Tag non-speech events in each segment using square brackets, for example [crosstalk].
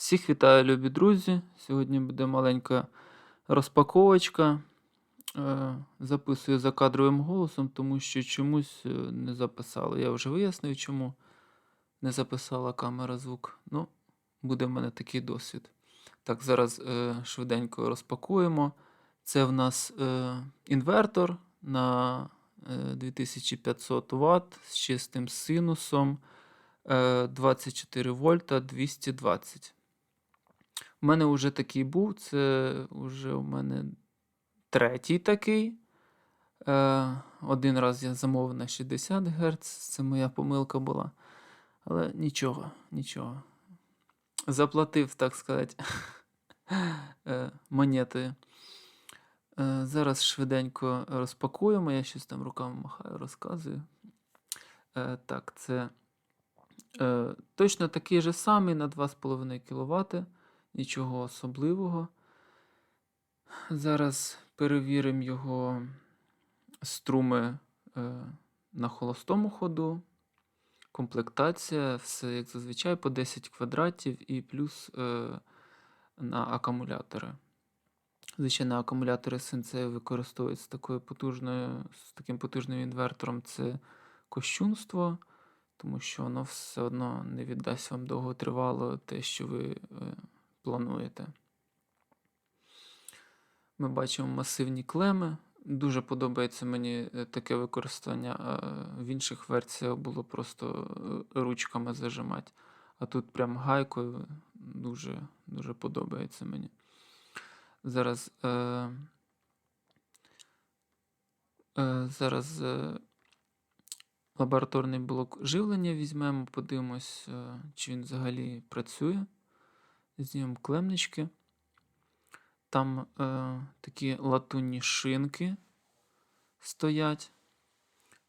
Всіх вітаю, любі друзі. Сьогодні буде маленька розпаковочка. Е, Записую за кадровим голосом, тому що чомусь е, не записала. Я вже вияснив, чому не записала камера звук. Ну, буде в мене такий досвід. Так, зараз е, швиденько розпакуємо. Це в нас інвертор на е, 2500 Вт з чистим синусом. е, 24 вольта 220. У мене вже такий був, це вже у мене третій такий. Е, один раз я замовив на 60 Гц, це моя помилка була. Але нічого, нічого. Заплатив, так сказати, [laughs] е, монетою. Е, зараз швиденько розпакуємо. Я щось там руками махаю, розказую. Так, це точно такий же самий на 2,5 кВт. Нічого особливого. Зараз перевіримо його струми е, на холостому ходу. Комплектація, все як зазвичай, по 10 квадратів і плюс е, на акумулятори. Звичайно, акумулятори синцею використовують з, такою потужною, з таким потужним інвертором. Це кощунство, тому що воно все одно не віддасть вам довготривало те, що ви е, плануєте. Ми бачимо масивні клеми. Дуже подобається мені е, таке використання. В інших версіях було просто е, ручками зажимати. А тут прям гайкою дуже, дуже подобається мені. Зараз, е, е, зараз е, лабораторний блок живлення візьмемо, подивимось, е, чи він взагалі працює. Знімемо клемнички. Там е, такі латунні шинки стоять.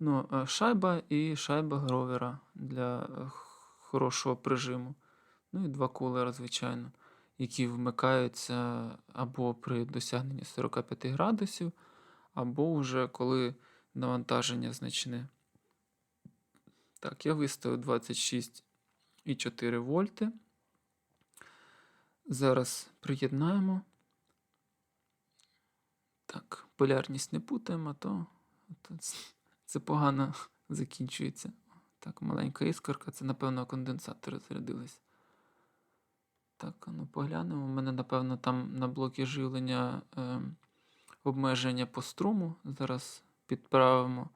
Ну, е, шайба і шайба гровера для е, хорошого прижиму. Ну і два кулера, звичайно, які вмикаються або при досягненні 45 градусів, або вже коли навантаження значне. Так, я виставив 26,4 вольти. Зараз приєднаємо. Так, полярність не путаємо, то, то це погано закінчується. Так, маленька іскорка, це, напевно, конденсатори зарядились. Так, ну поглянемо. У мене, напевно, там на блокі живлення е, обмеження по струму. Зараз підправимо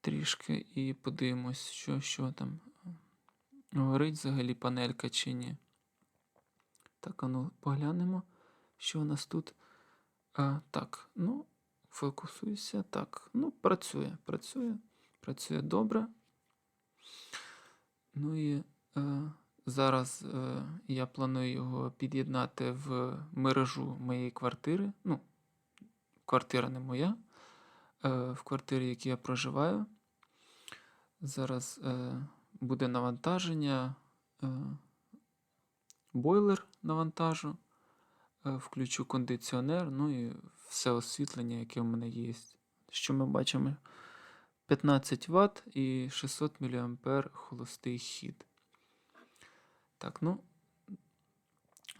трішки і подивимось, що, що там. Горить взагалі панелька чи ні. Так, а ну поглянемо, що у нас тут. А, Так, ну, фокусуйся. Так, ну, працює, працює, працює добре. Ну і е, зараз е, я планую його під'єднати в мережу моєї квартири. Ну, квартира не моя, е, в квартирі, в якій я проживаю. Зараз е, буде навантаження, е, бойлер навантажу. Е, Включу кондиціонер, ну і все освітлення, яке в мене є. Що ми бачимо? 15 Вт і 600 мА холостий хід. Так, ну.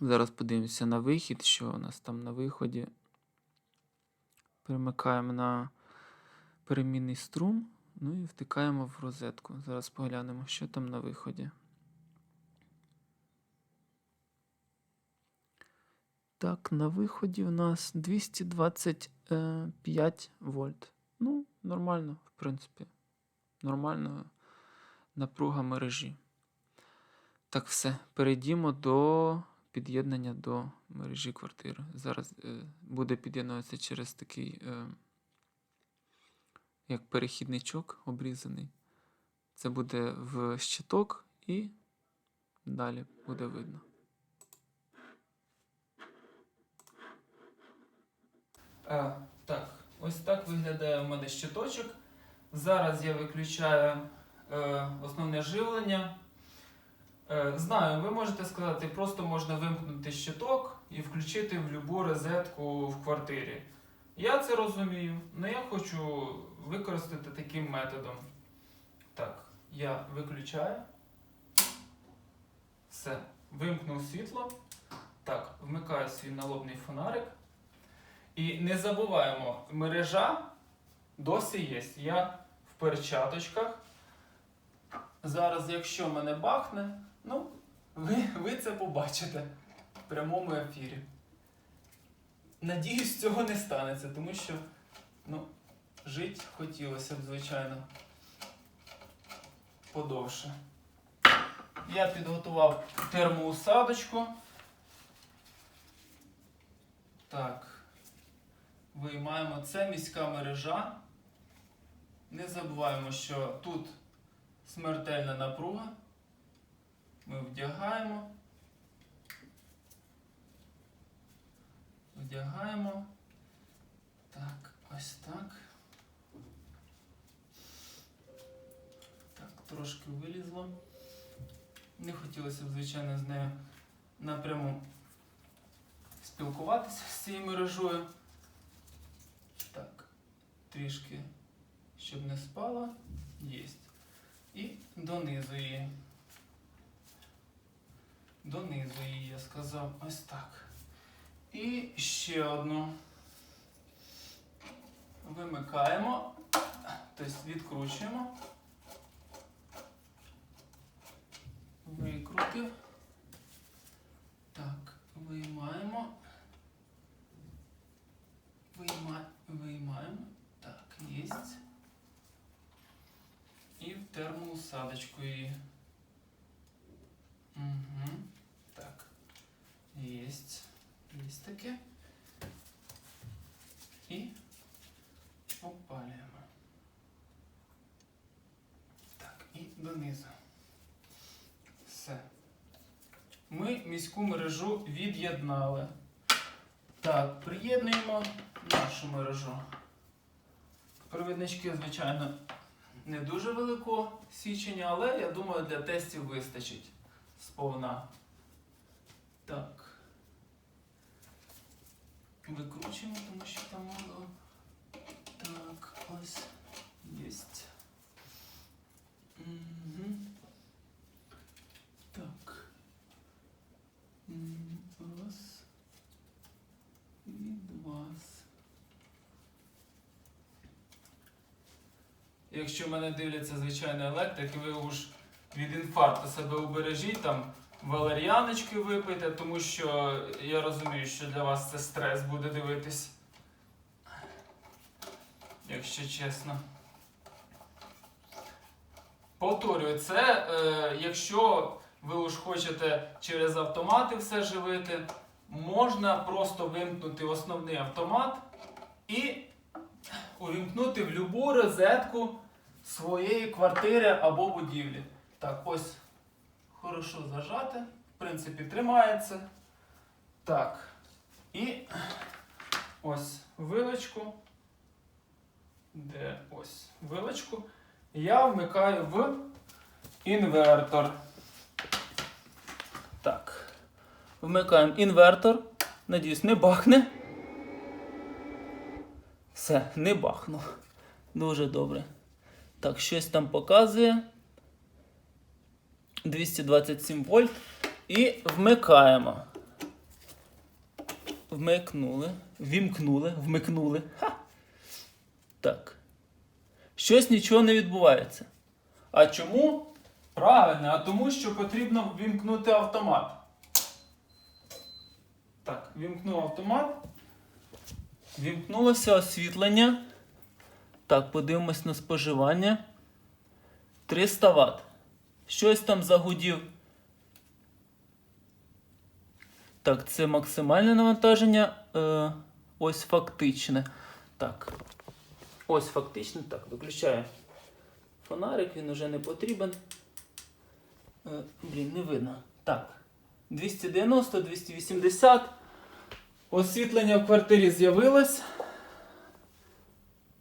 Зараз подивимося на вихід, що у нас там на виході. Перемикаємо на перемінний струм, ну і втикаємо в розетку. Зараз поглянемо, що там на виході. Так, на виході у нас 225 вольт. Ну, нормально, в принципі. Нормально напруга мережі. Так, все. Перейдімо до під'єднання до мережі квартири. Зараз е, буде під'єднуватися через такий, е, як перехідничок обрізаний. Це буде в щиток і далі буде видно. А, так, ось так виглядає у мене щиточок. Зараз я виключаю е, основне живлення. Е, знаю, ви можете сказати, просто можна вимкнути щиток і включити в будь-яку розетку в квартирі. Я це розумію, але я хочу використати таким методом. Так, я виключаю. Все. Вимкнув світло. Так, вмикаю свій налобний фонарик. І не забуваємо, мережа досі є. Я в перчаточках. Зараз, якщо мене бахне, ну, ви, ви це побачите в прямому ефірі. Надіюсь, цього не станеться, тому що ну, жити хотілося б, звичайно, подовше. Я підготував термоусадочку. Так. Виймаємо. Це міська мережа. Не забуваємо, що тут смертельна напруга. Ми вдягаємо. Вдягаємо. Так, ось так. Так, трошки вилізло. Не хотілося б, звичайно, з нею напряму спілкуватися з цією мережою. Трішки, щоб не спала, єсть. І донизу її. Донизу її, я сказав, ось так. І ще одну. Вимикаємо, тобто відкручуємо. Викрутив. Так, виймаємо. 16. І в термоусадочку її. Угу. Так. Єсть. Єсть таке. І опалюємо. Так, і донизу. Все. Ми міську мережу від'єднали. Так, приєднуємо нашу мережу. Провіднички, звичайно, не дуже великого січення, але я думаю, для тестів вистачить сповна. Так. Викручуємо, тому що там мало. Так, ось єсть. Угу. Так. М, Раз. І два. Якщо мене дивляться звичайно електрики, ви уж від інфаркту себе убережіть, там валер'яночки випийте, тому що я розумію, що для вас це стрес буде дивитись. Якщо чесно. Повторюю, це е, якщо ви уж хочете через автомати все живити, можна просто вимкнути основний автомат і увімкнути в будь-яку розетку своєї квартири або будівлі. Так, ось хорошо зажати. В принципі, тримається. Так. І ось вилочку. Де ось вилочку. Я вмикаю в інвертор. Так. Вмикаємо інвертор. Надіюсь, не бахне. Все, не бахнув. Дуже добре. Так, щось там показує. 227 вольт. І вмикаємо. Вмикнули. Вімкнули, вмикнули. Ха! Так. Щось нічого не відбувається. А чому? Правильно, а тому, що потрібно вімкнути автомат. Так, вімкнув автомат. Вімкнулося освітлення. Так, подивимось на споживання. 300 Вт. Щось там загудів. Так, це максимальне навантаження. Е, ось фактичне. Так. Ось фактичне. Так, виключаю фонарик, він уже не потрібен. Е, блін, не видно. Так. 290, 280. Освітлення в квартирі з'явилось.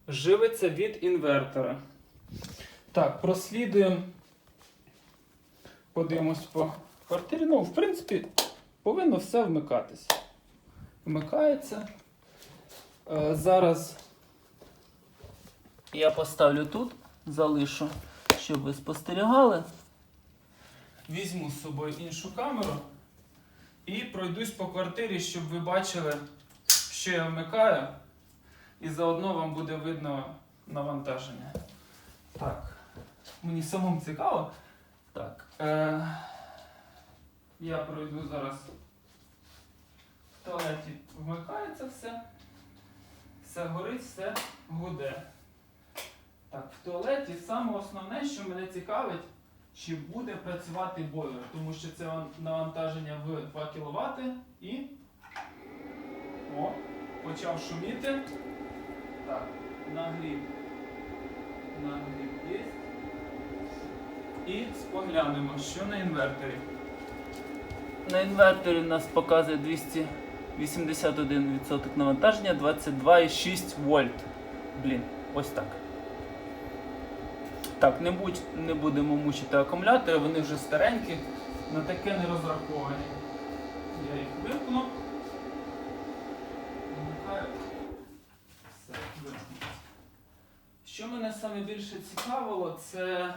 Живиться від інвертора. Так, прослідуємо. Подивимось по квартирі. Ну, в принципі, повинно все вмикатись. Вмикається. Е, зараз я поставлю тут, залишу, щоб ви спостерігали. Візьму з собою іншу камеру. І пройдусь по квартирі, щоб ви бачили, що я вмикаю. І заодно вам буде видно навантаження. Так. Мені самому цікаво. Так. Е, я пройду зараз в туалеті. Вмикається все. Все горить, все гуде. Так, в туалеті саме основне, що мене цікавить, чи буде працювати бойлер, тому що це навантаження в 2 кВт і. О, почав шуміти. Так, нагрів. Нагрів є. І споглянемо, що на інверторі. На інверторі у нас показує 281% навантаження, 22,6 вольт. Блін, ось так. Так, не, будь, не будемо мучити акумулятори, вони вже старенькі, на таке не розраховані. Я їх вимкну. Вмикаю. Все, вимкнуто. Що мене саме більше цікавило, це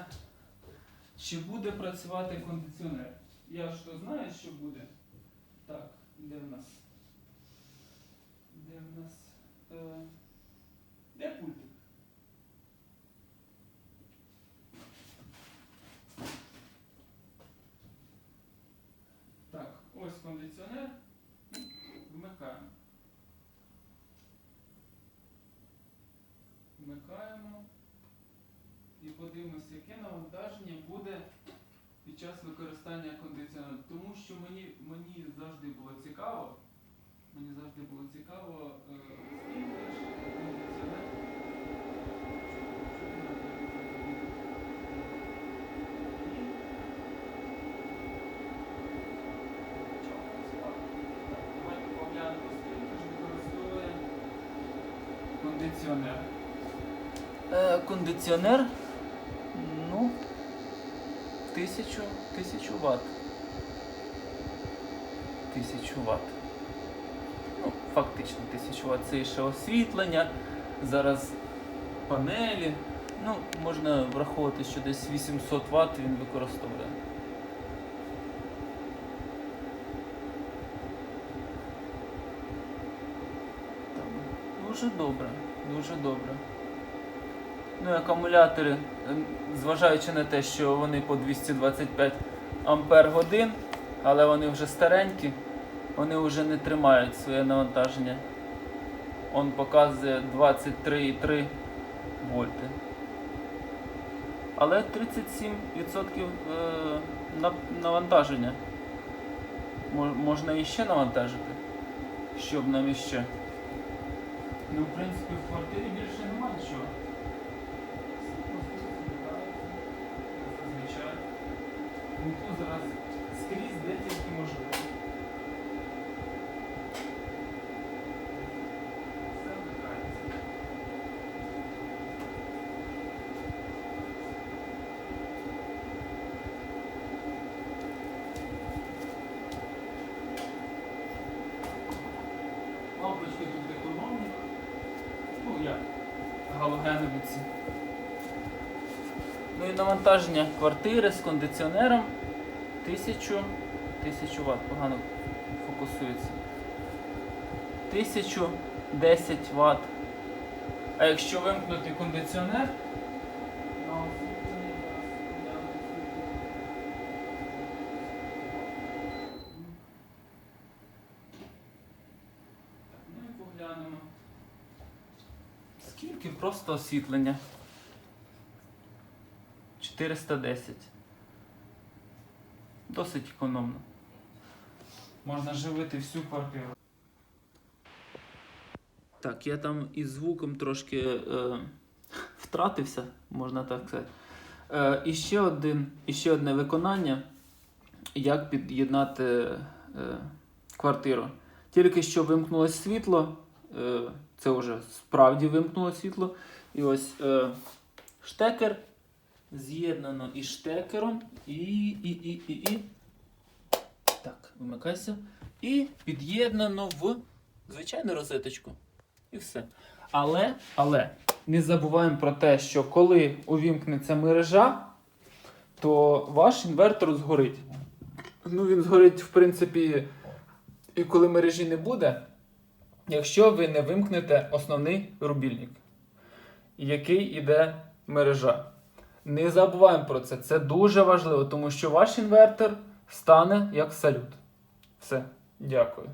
чи буде працювати кондиціонер. Я ж то знаю, що буде. Так, де в нас? Де в нас? Е, де пультик? Так, ось кондиціонер. Вмикаємо. Вмикаємо. І подивимося, яке навантаження буде під час використання кондиціонера. Тому що мені, мені завжди було цікаво. Мені завжди було цікаво, е, скільки ж кондиціонер. Використовує кондиціонер. Е, кондиціонер, Тисячу, 1000 Вт. Тисячу Ватт. Ну, Фактично 1000 Вт це ще освітлення. Зараз панелі. Ну, Можна враховувати, що десь 800 Вт він використовує. Дуже добре, дуже добре. Ну і акумулятори, ем, зважаючи на те, що вони по 225 ампер годин, але вони вже старенькі, вони вже не тримають своє навантаження. Он показує 23,3 вольти. Але 37% е, навантаження. Можна іще навантажити. Щоб нам іще. Ну, в принципі, в квартирі більше немає нічого. Зазвичай. Ніхто зараз скрізь, де тільки можливо. Все вмикається. Лампочки тут економні. Ну як? Галогенові. Ну і навантаження квартири з кондиціонером 1000, 1000 Вт. Погано фокусується. 1010 Вт. А якщо вимкнути кондиціонер, ну поглянемо. Скільки просто освітлення? 410. Досить економно. Можна живити всю квартиру. Так, я там із звуком трошки е, втратився, можна так сказати. Е, і, ще один, і ще одне виконання, як під'єднати е, квартиру. Тільки що вимкнулося світло, е, це вже справді вимкнуло світло. І ось е, штекер з'єднано із штекером і, і, і, і, і. Так, вимикайся. І під'єднано в звичайну розеточку. І все. Але, але не забуваємо про те, що коли увімкнеться мережа, то ваш інвертор згорить. Ну, він згорить, в принципі, і коли мережі не буде, якщо ви не вимкнете основний рубільник, який іде мережа. Не забуваємо про це. Це дуже важливо, тому що ваш інвертор стане як салют. Все, дякую.